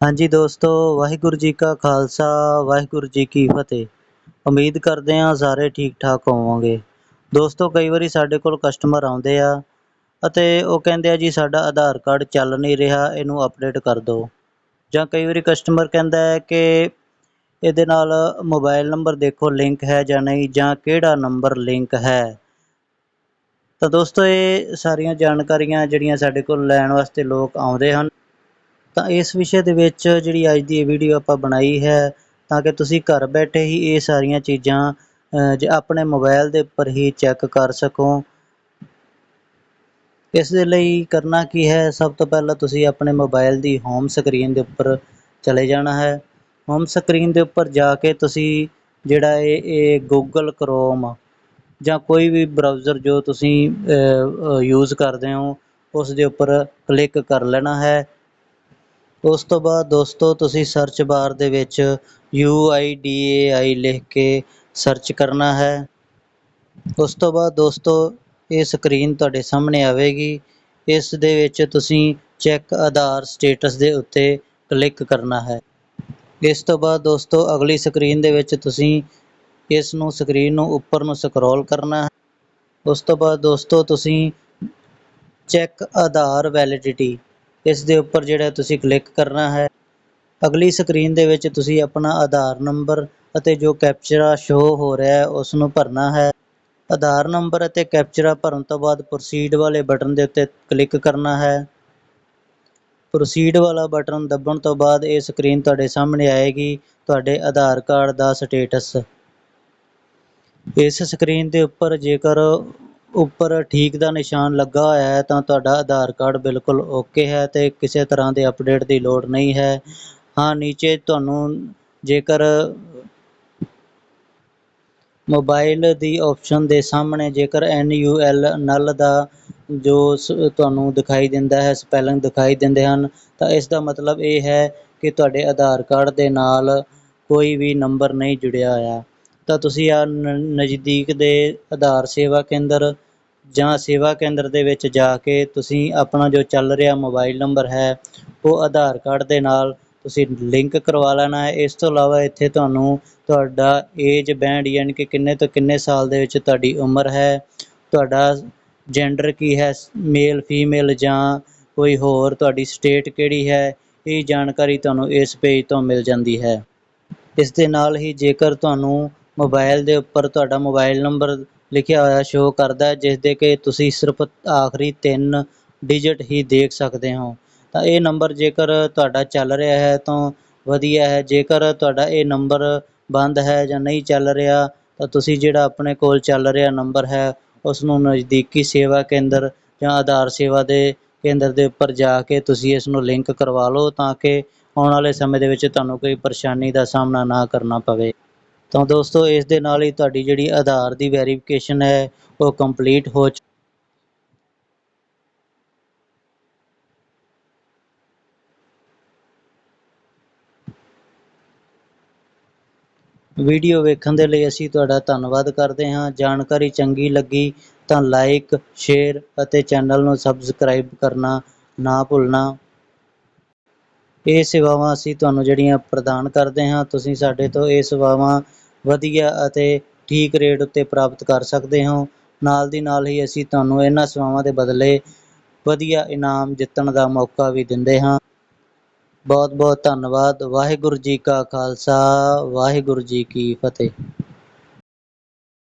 ਹਾਂਜੀ ਦੋਸਤੋ, ਵਾਹਿਗੁਰੂ ਜੀ ਕਾ ਖਾਲਸਾ, ਵਾਹਿਗੁਰੂ ਜੀ ਕੀ ਫਤਿਹ। ਉਮੀਦ ਕਰਦੇ ਹਾਂ ਸਾਰੇ ਠੀਕ ਠਾਕ ਹੋਵੋਗੇ। ਦੋਸਤੋ, ਕਈ ਵਾਰੀ ਸਾਡੇ ਕੋਲ ਕਸਟਮਰ ਆਉਂਦੇ ਆ ਅਤੇ ਉਹ ਕਹਿੰਦੇ ਆ ਜੀ, ਸਾਡਾ ਆਧਾਰ ਕਾਰਡ ਚੱਲ ਨਹੀਂ ਰਿਹਾ, ਇਹਨੂੰ ਅਪਡੇਟ ਕਰ ਦਿਓ। ਜਾਂ ਕਈ ਵਾਰੀ ਕਸਟਮਰ ਕਹਿੰਦਾ ਹੈ ਕਿ ਇਹਦੇ ਨਾਲ ਮੋਬਾਈਲ ਨੰਬਰ ਦੇਖੋ ਲਿੰਕ ਹੈ ਜਾਂ ਨਹੀਂ ਜਾਂ ਕਿਹੜਾ ਨੰਬਰ ਲਿੰਕ ਹੈ। ਤਾਂ ਦੋਸਤੋ, ਇਹ ਸਾਰੀਆਂ ਜਾਣਕਾਰੀਆਂ ਜਿਹੜੀਆਂ ਸਾਡੇ ਕੋਲ ਲੈਣ ਵਾਸਤੇ ਲੋਕ ਆਉਂਦੇ ਹਨ। ਤਾਂ ਇਸ ਵਿਸ਼ੇ ਦੇ ਵਿੱਚ ਜਿਹੜੀ ਅੱਜ ਦੀ ਇਹ ਵੀਡੀਓ ਆਪਾਂ ਬਣਾਈ ਹੈ ਤਾਂ ਕਿ ਤੁਸੀਂ ਘਰ ਬੈਠੇ ਹੀ ਇਹ ਸਾਰੀਆਂ ਚੀਜ਼ਾਂ ਅ, ਜੇ ਆਪਣੇ ਮੋਬਾਈਲ ਦੇ ਉੱਪਰ ਹੀ ਚੈੱਕ ਕਰ ਸਕੋ। ਇਸ ਦੇ ਲਈ ਕਰਨਾ ਕੀ ਹੈ ਸਭ ਤੋਂ ਪਹਿਲਾਂ ਤੁਸੀਂ ਆਪਣੇ ਮੋਬਾਈਲ ਦੀ ਹੋਮ ਸਕਰੀਨ ਦੇ ਉੱਪਰ ਚਲੇ ਜਾਣਾ ਹੈ। ਹੋਮ ਸਕਰੀਨ ਦੇ ਉੱਪਰ ਜਾ ਕੇ ਤੁਸੀਂ ਜਿਹੜਾ ਇਹ ਇਹ ਗੂਗਲ ਕਰੋਮ ਜਾਂ ਕੋਈ ਵੀ ਬਰਾਊਜ਼ਰ ਜੋ ਤੁਸੀਂ ਯੂਜ਼ ਕਰਦੇ ਹੋ ਉਸ ਦੇ ਉੱਪਰ ਕਲਿੱਕ ਕਰ ਲੈਣਾ ਹੈ। ਉਸ ਤੋਂ ਬਾਅਦ ਦੋਸਤੋ ਤੁਸੀਂ ਸਰਚ ਬਾਰ ਦੇ ਵਿੱਚ ਯੂ ਆਈ ਡੀ ਏ ਆਈ ਲਿਖ ਕੇ ਸਰਚ ਕਰਨਾ ਹੈ। ਉਸ ਤੋਂ ਬਾਅਦ ਦੋਸਤੋ ਇਹ ਸਕਰੀਨ ਤੁਹਾਡੇ ਸਾਹਮਣੇ ਆਵੇਗੀ। ਇਸ ਦੇ ਵਿੱਚ ਤੁਸੀਂ ਚੈੱਕ ਆਧਾਰ ਸਟੇਟਸ ਦੇ ਉੱਤੇ ਕਲਿੱਕ ਕਰਨਾ ਹੈ। ਇਸ ਤੋਂ ਬਾਅਦ ਦੋਸਤੋ ਅਗਲੀ ਸਕਰੀਨ ਦੇ ਵਿੱਚ ਤੁਸੀਂ ਇਸ ਨੂੰ ਸਕਰੀਨ ਨੂੰ ਉੱਪਰ ਨੂੰ ਸਕਰੋਲ ਕਰਨਾ ਹੈ। ਉਸ ਤੋਂ ਬਾਅਦ ਦੋਸਤੋ ਤੁਸੀਂ ਚੈੱਕ ਆਧਾਰ ਵੈਲਿਡਿਟੀ ਇਸ ਦੇ ਉੱਪਰ ਜਿਹੜਾ ਤੁਸੀਂ ਕਲਿੱਕ ਕਰਨਾ ਹੈ, ਅਗਲੀ ਸਕਰੀਨ ਦੇ ਵਿੱਚ ਤੁਸੀਂ ਆਪਣਾ ਆਧਾਰ ਨੰਬਰ ਅਤੇ ਜੋ ਕੈਪਚਰਾ ਸ਼ੋ ਹੋ ਰਿਹਾ ਹੈ ਉਸ ਨੂੰ ਭਰਨਾ ਹੈ। ਆਧਾਰ ਨੰਬਰ ਅਤੇ ਕੈਪਚਰਾ ਭਰਨ ਤੋਂ ਬਾਅਦ ਪ੍ਰੋਸੀਡ ਵਾਲੇ ਬਟਨ ਦੇ ਉੱਤੇ ਕਲਿੱਕ ਕਰਨਾ ਹੈ। ਪ੍ਰੋਸੀਡ ਵਾਲਾ ਬਟਨ ਦੱਬਣ ਤੋਂ ਬਾਅਦ ਇਹ ਸਕਰੀਨ ਤੁਹਾਡੇ ਸਾਹਮਣੇ ਆਏਗੀ, ਤੁਹਾਡੇ ਆਧਾਰ ਕਾਰਡ ਦਾ ਸਟੇਟਸ ਇਸ ਸਕਰੀਨ ਦੇ ਉੱਪਰ ਜੇਕਰ ਉੱਪਰ ਠੀਕ ਦਾ ਨਿਸ਼ਾਨ ਲੱਗਾ ਹੋਇਆ ਹੈ, ਤਾਂ ਤੁਹਾਡਾ ਆਧਾਰ ਕਾਰਡ ਬਿਲਕੁਲ ਓਕੇ ਹੈ ਤੇ ਕਿਸੇ ਤਰ੍ਹਾਂ ਦੇ ਅਪਡੇਟ ਦੀ ਲੋੜ ਨਹੀਂ ਹੈ। ਹਾਂ, ਨੀਚੇ ਤੁਹਾਨੂੰ ਜੇਕਰ ਮੋਬਾਈਲ ਦੀ ਆਪਸ਼ਨ ਦੇ ਸਾਹਮਣੇ ਜੇਕਰ ਐਨ ਯੂ ਐਲ ਨਲ ਦਾ ਜੋ ਤੁਹਾਨੂੰ ਦਿਖਾਈ ਦਿੰਦਾ ਹੈ, ਸਪੈਲਿੰਗ ਦਿਖਾਈ ਦਿੰਦੇ ਹਨ, ਤਾਂ ਇਸ ਦਾ ਮਤਲਬ ਇਹ ਹੈ ਕਿ ਤੁਹਾਡੇ ਆਧਾਰ ਕਾਰਡ ਦੇ ਨਾਲ ਕੋਈ ਵੀ ਨੰਬਰ ਨਹੀਂ ਜੁੜਿਆ ਹੋਇਆ। ਤਾਂ ਤੁਸੀਂ ਆ ਨਜ਼ਦੀਕ ਦੇ ਆਧਾਰ ਸੇਵਾ ਕੇਂਦਰ ਜਾਂ ਸੇਵਾ ਕੇਂਦਰ ਦੇ ਵਿੱਚ ਜਾ ਕੇ ਤੁਸੀਂ ਆਪਣਾ ਜੋ ਚੱਲ ਰਿਹਾ ਮੋਬਾਈਲ ਨੰਬਰ ਹੈ, ਉਹ ਆਧਾਰ ਕਾਰਡ ਦੇ ਨਾਲ ਤੁਸੀਂ ਲਿੰਕ ਕਰਵਾ ਲੈਣਾ ਹੈ। ਇਸ ਤੋਂ ਇਲਾਵਾ ਇੱਥੇ ਤੁਹਾਨੂੰ ਤੁਹਾਡਾ ਏਜ, ਬੈਂਡ ਯਾਨੀ ਕਿ ਕਿੰਨੇ ਤੋਂ ਕਿੰਨੇ ਸਾਲ ਦੇ ਵਿੱਚ ਤੁਹਾਡੀ ਉਮਰ ਹੈ, ਤੁਹਾਡਾ ਜੈਂਡਰ ਕੀ ਹੈ ਮੇਲ ਫੀਮੇਲ ਜਾਂ ਕੋਈ ਹੋਰ, ਤੁਹਾਡੀ ਸਟੇਟ ਕਿਹੜੀ ਹੈ, ਇਹ ਜਾਣਕਾਰੀ ਤੁਹਾਨੂੰ ਇਸ ਪੇਜ ਤੋਂ ਮਿਲ ਜਾਂਦੀ ਹੈ। ਇਸ ਦੇ ਨਾਲ ਹੀ ਜੇਕਰ ਤੁਹਾਨੂੰ ਮੋਬਾਈਲ ਦੇ ਉੱਪਰ ਤੁਹਾਡਾ ਮੋਬਾਈਲ ਨੰਬਰ ਲਿਖਿਆ ਹੋਇਆ ਸ਼ੋ ਕਰਦਾ ਹੈ ਜਿਸ ਦੇ ਕਿ ਤੁਸੀਂ ਸਿਰਫ ਆਖਰੀ ਤਿੰਨ ਡਿਜਿਟ ਹੀ ਦੇਖ ਸਕਦੇ ਹੋ। ਤਾਂ ਇਹ ਨੰਬਰ ਜੇਕਰ ਤੁਹਾਡਾ ਚੱਲ ਰਿਹਾ ਹੈ ਤਾਂ ਵਧੀਆ ਹੈ। ਜੇਕਰ ਤੁਹਾਡਾ ਇਹ ਨੰਬਰ ਬੰਦ ਹੈ ਜਾਂ ਨਹੀਂ ਚੱਲ ਰਿਹਾ, ਤਾਂ ਤੁਸੀਂ ਜਿਹੜਾ ਆਪਣੇ ਕੋਲ ਚੱਲ ਰਿਹਾ ਨੰਬਰ ਹੈ ਉਸ ਨੂੰ ਨਜ਼ਦੀਕੀ ਸੇਵਾ ਕੇਂਦਰ ਜਾਂ ਆਧਾਰ ਸੇਵਾ ਦੇ ਕੇਂਦਰ ਦੇ ਉੱਪਰ ਜਾ ਕੇ ਤੁਸੀਂ ਇਸ ਨੂੰ ਲਿੰਕ ਕਰਵਾ ਲਓ, ਤਾਂ ਕਿ ਆਉਣ ਵਾਲੇ ਸਮੇਂ ਦੇ ਵਿੱਚ ਤੁਹਾਨੂੰ ਕੋਈ ਪਰੇਸ਼ਾਨੀ ਦਾ ਸਾਹਮਣਾ ਨਾ ਕਰਨਾ ਪਵੇ। ਤਾਂ ਦੋਸਤੋ, ਇਸ ਦੇ ਨਾਲ ਹੀ ਤੁਹਾਡੀ ਜਿਹੜੀ ਆਧਾਰ ਦੀ ਵੈਰੀਫਿਕੇਸ਼ਨ ਹੈ, ਉਹ ਕੰਪਲੀਟ ਹੋ ਵੀਡੀਓ ਵੇਖਣ ਦੇ ਲਈ ਅਸੀਂ ਤੁਹਾਡਾ ਧੰਨਵਾਦ ਕਰਦੇ ਹਾਂ। ਜਾਣਕਾਰੀ ਚੰਗੀ ਲੱਗੀ ਤਾਂ ਲਾਈਕ ਸ਼ੇਅਰ ਅਤੇ ਚੈਨਲ ਨੂੰ ਸਬਸਕ੍ਰਾਈਬ ਕਰਨਾ ਨਾ ਭੁੱਲਣਾ। ਇਹ ਸੇਵਾਵਾਂ ਅਸੀਂ ਤੁਹਾਨੂੰ ਜਿਹੜੀਆਂ ਪ੍ਰਦਾਨ ਕਰਦੇ ਹਾਂ, ਤੁਸੀਂ ਸਾਡੇ ਤੋਂ ਇਹ ਸੇਵਾਵਾਂ ਵਧੀਆ ਅਤੇ ਠੀਕ ਰੇਟ ਉੱਤੇ ਪ੍ਰਾਪਤ ਕਰ ਸਕਦੇ ਹੋ। ਨਾਲ ਦੀ ਨਾਲ ਹੀ ਅਸੀਂ ਤੁਹਾਨੂੰ ਇਹਨਾਂ ਸੇਵਾਵਾਂ ਦੇ ਬਦਲੇ ਵਧੀਆ ਇਨਾਮ ਜਿੱਤਣ ਦਾ ਮੌਕਾ ਵੀ ਦਿੰਦੇ ਹਾਂ। ਬਹੁਤ ਬਹੁਤ ਧੰਨਵਾਦ। ਵਾਹਿਗੁਰੂ ਜੀ ਕਾ ਖਾਲਸਾ, ਵਾਹਿਗੁਰੂ ਜੀ ਕੀ ਫਤਿਹ।